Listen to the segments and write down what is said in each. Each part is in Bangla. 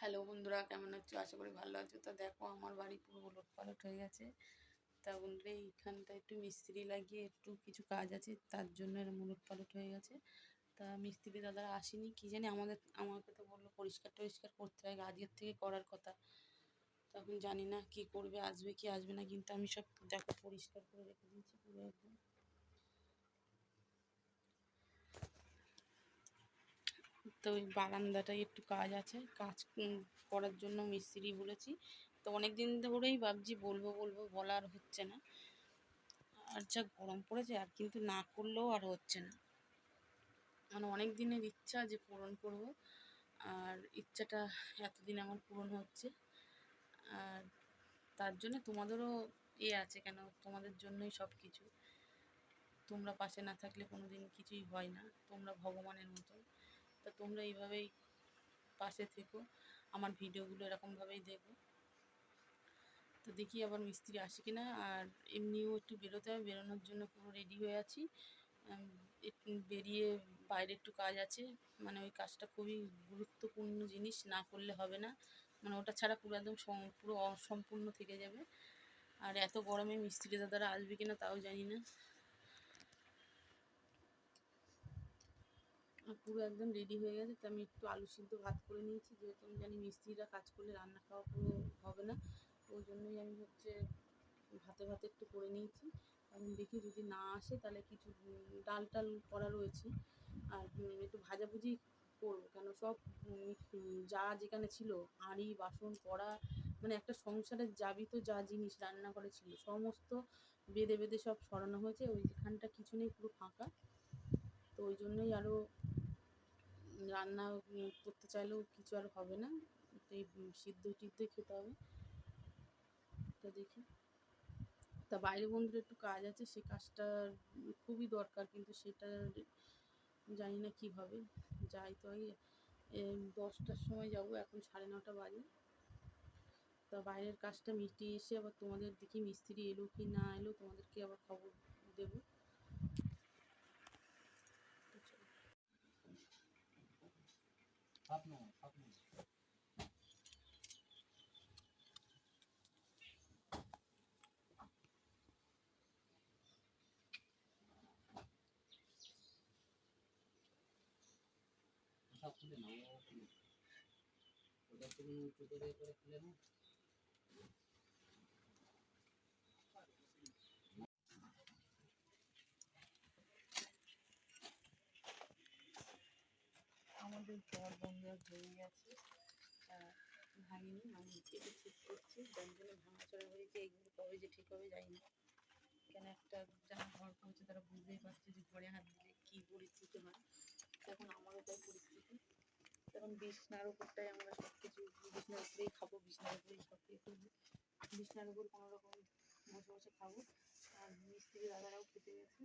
হ্যালো বন্ধুরা, কেমন আছো? আশা করি ভালো আছো। তা দেখো, আমার বাড়ি পুরো ওলট পালট হয়ে গেছে। তা বন্ধুরা এইখানটা একটু মিস্ত্রি লাগিয়ে একটু কিছু কাজ আছে, তার জন্য এরকম ওলট পালট হয়ে গেছে। তা মিস্ত্রি দাদারা আসেনি, কি জানি আমাদের, আমাকে তো বলল পরিষ্কার টরিষ্কার করতে হয়, আজকের থেকে করার কথা। তখন জানি না কি করবে, আসবে কি আসবে না, কিন্তু আমি সব, দেখো, পরিষ্কার করে রেখে দিয়েছি পুরো একদম। তো ওই বারান্দাটায় একটু কাজ আছে। কাজ করার জন্য মিস্ত্রি বলেছি। তো অনেক দিন ধরেই ভাবছি বলব বলব বলা আর হচ্ছে না। আর যা গরম পড়েছে, আর কিন্তু না করলেও আর হচ্ছে না। মানে অনেক দিনের ইচ্ছা যে পূরণ করব, আর ইচ্ছাটা এতদিন আমার পূরণ হচ্ছে। আর তার জন্য তোমাদেরও এ আছে কেন? তোমাদের জন্যই সব কিছু তোমরা পাশে না থাকলে কোনো দিন কিছুই হয় না। তোমরা ভগবানের মতো তা তোমরা এইভাবেই পাশে থেকো, আমার ভিডিওগুলো এরকমভাবেই দেখো। তো দেখি আবার মিস্ত্রি আসে কি না আর এমনিও একটু বেরোতে হবে, বেরোনোর জন্য পুরো রেডি হয়ে আছি। বেরিয়ে বাইরে একটু কাজ আছে মানে ওই কাজটা খুবই গুরুত্বপূর্ণ জিনিস, না করলে হবে না। মানে ওটা ছাড়া পুরো একদম পুরো অসম্পূর্ণ থেকে যাবে। আর এত গরমে মিস্ত্রি দাদারা আসবে কিনা তাও জানি না। পুরো একদম রেডি হয়ে গেছে। তো আমি একটু আলু সিদ্ধ ভাত করে নিয়েছি। যেহেতু আমি জানি মিস্ত্রিরা কাজ করলে রান্না খাওয়া পুরো হবে না, ওই জন্যই আমি হচ্ছে ভাতে ভাতে একটু করে নিয়েছি। এখন দেখি যদি না আসে তাহলে কিছু ডাল টাল করা রয়েছে। আর একটু ভাজাভুজি করব, কেন সব যা যেখানে ছিল হাঁড়ি বাসন, কড়া মানে একটা সংসারের যাবি তো যা জিনিস রান্নাঘরে ছিল, সমস্ত বেঁধে বেঁধে সব সরানো হয়েছে। ওইখানটা কিছু নেই, পুরো ফাঁকা। তো ওই জন্যই আরও রান্না করতে চাইলেও কিছু আর হবে না। এই সিদ্ধ টিদ্ধই খেতে হবে। তা দেখি। তা বাইরে বন্ধুরা একটু কাজ আছে, সে কাজটা খুবই দরকার, কিন্তু সেটা জানি না কীভাবে। যাই তো দশটার সময় যাব, এখন সাড়ে নটা বাজে। তা বাইরের কাজটা মিটিয়ে এসে আবার তোমাদের দেখি মিস্ত্রি এলো কি না এলো তোমাদেরকে খবর দেবো তো চলো। আপনার আপনার সব খুলে নাও ও খুলে ওটা তুমি উঁচু করে করে আমাদের ঘর বন্ধ হয়ে গেছে। ভাঙিনি আমি এটা ঠিক করছি। যার জন্য ভাঙাচোরা হয়েছে এইগুলো কবে যে ঠিক হবে জানি না। কেন একটা যারা ঘর করছে তারা বুঝতেই পারছে যে ঘরে হাত দিলে কী পরিস্থিতি হয়। তখন আমারও তাই পরিস্থিতি। তখন বিছনার উপরটাই আমরা সব কিছু বিছনার উপরেই খাব, বিছনার উপরেই সব কিছু করব। বিছনার উপর কোনো রকম বসে বসে খাব। আর মিস্ত্রি দাদারাও খেতে গেছে।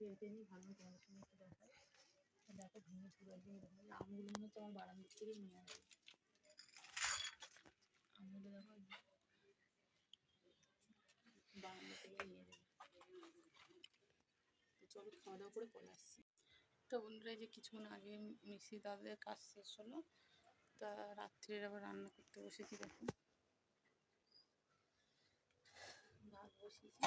খেয়ে খেয়ে নিই ভালো তোমাদের সঙ্গে একটু দেখো, ভেঙে পুরো একদম আমগুলো মনে হচ্ছে আমার বারান্দার থেকে নিয়ে আসবে। আমগুলো দেখো বারান্দা থেকে নিয়ে যাবে। চলো, খাওয়া দাওয়া করে পরে আসছি। তো বন্ধুরা যে কিছুক্ষণ আগে মিক্সি দাদের কাজ শেষ হলো, তা রাত্রের আবার রান্না করতে বসেছি দেখো। ভাত বসিয়েছি।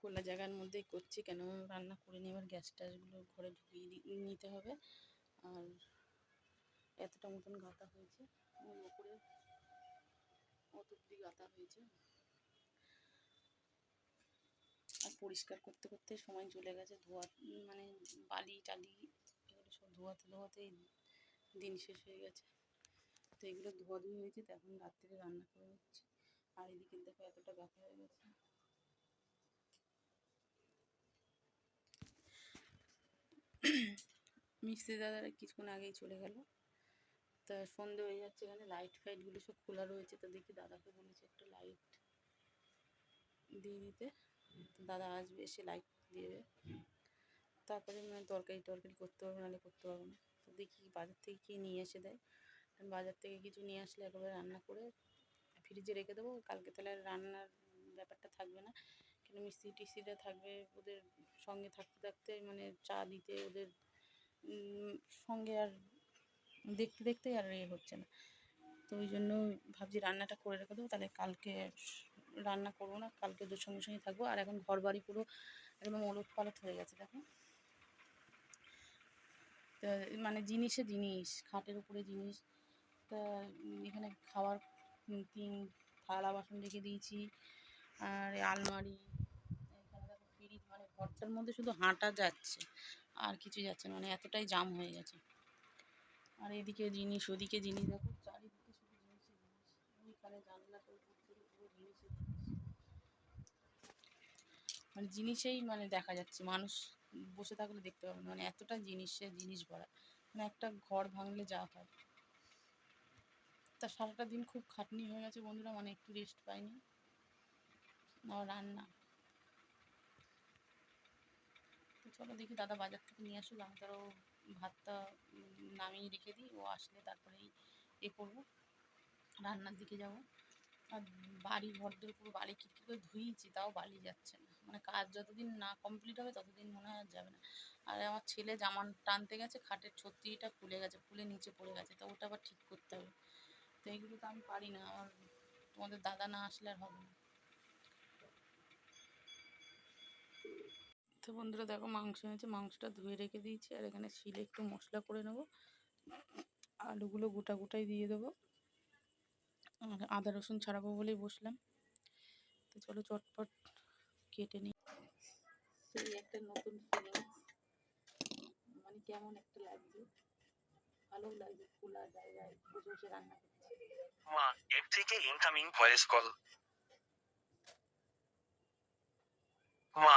খোলা জায়গার মধ্যেই করছি। কেন? রান্না করে নিয়ে এবার গ্যাস ট্যাসগুলো ঘরে ঢুকিয়ে নিতে হবে। আর এতটা মতন গাঁথা হয়েছে। ওই ওপরে অত অব্দি গাঁথা হয়েছে। আর পরিষ্কার করতে করতে সময় চলে গেছে। ধোয়া মানে বালি টালি এগুলো সব ধোয়াতে ধোয়াতেই দিন শেষ হয়ে গেছে। তো এগুলো ধোয়াধুয়ি হয়েছে। তো এখন রাত্রে রান্না করে হচ্ছে আর এদিকে দেখো এতটা গাঁথা হয়ে গেছে। মিস্ত্রি দাদারা কিছুক্ষণ আগেই চলে গেল। তা সন্ধে হয়ে যাচ্ছে এখানে লাইট ফাইটগুলো সব খোলা রয়েছে। তো দেখি দাদাকে বলেছে একটা লাইট দিয়ে দিতে। তো দাদা আসবে, এসে লাইট দিয়ে তারপরে মানে তরকারি টরকারি করতে পারব, নাহলে করতে পারব না। তো দেখি বাজার থেকে কী নিয়ে এসে দেয়। বাজার থেকে কিছু নিয়ে আসলে একেবারে রান্না করে ফ্রিজে রেখে দেবো। কালকে তাহলে রান্নার ব্যাপারটা থাকবে না। এখানে মিস্ত্রি টিস্ত্রিরা থাকবে, ওদের সঙ্গে থাকতে থাকতে মানে চা দিতে ওদের সঙ্গে আর দেখতে দেখতে আর ইয়ে হচ্ছে না। তো ওই জন্য ভাবছি রান্নাটা করে রেখে দেবো তাহলে কালকে রান্না করব না কালকে ওদের সঙ্গে সঙ্গে থাকব। আর এখন ঘর বাড়ি পুরো একদম ওলট পালট হয়ে গেছে দেখো। তা মানে জিনিসে জিনিস খাটের উপরে জিনিস। তা এখানে উম, তিন থালা বাসন রেখে দিয়েছি। আর আলমারি এখানে দেখো ফ্রিজ মানে ঘরটার মধ্যে শুধু হাঁটা যাচ্ছে। আর কিছু যাচ্ছে না মানে এতটাই জাম হয়ে গেছে। আর এদিকে জিনিস, ওদিকে জিনিস, দেখো চারিদিকে শুধু জিনিস মানে জিনিসেই মানে দেখা যাচ্ছে, মানুষ বসে থাকলে দেখতে পাবে না। মানে এতটা জিনিসে জিনিস ভরা। মানে একটা ঘর ভাঙলে যা হয়। তা সারাটা দিন খুব খাটনি হয়ে গেছে বন্ধুরা মানে একটু রেস্ট পাইনি। না রান্না তো চলো দেখি দাদা বাজার থেকে নিয়ে আসুক, আমি তারও ভাতটা নামিয়ে রেখে দিই, ও আসলে তারপরেই এ করব। রান্নার দিকে যাব। আর বাড়ি ঘরদের পুরো বাড়ি কিটকিট করে ধুইছি, তাও বালি যাচ্ছে না। মানে কাজ যতদিন না কমপ্লিট হবে, ততদিন মনে হয় যাবে না। আর আমার ছেলে জামান টানতে গেছে, খাটের ছত্রিটা খুলে গেছে, খুলে নিচে পড়ে গেছে, তো ওটা আবার ঠিক করতে হবে। তো এইগুলো তো আমি পারি না, আমার তোমাদের দাদা না আসলে আর হবে না। তো বন্ধুরা দেখো মাংস হয়েছে মাংসটা ধুয়ে রেখে দিয়েছি আর এখানে শিলে একটু মশলা করে নেব। আলুগুলো গোটা গোটাই দিয়ে দেবো। আদা রসুন ছাড়াবো বলেই বসলাম। তো চলো চটপট কেটে নিই। সেই একটা নতুন ফিলিংস মানে কেমন একটা লাগছে। ভালো লাগছে খোলা জায়গায় বসে রান্না মা এর থেকে ইনকামিং ভয়েস কল মা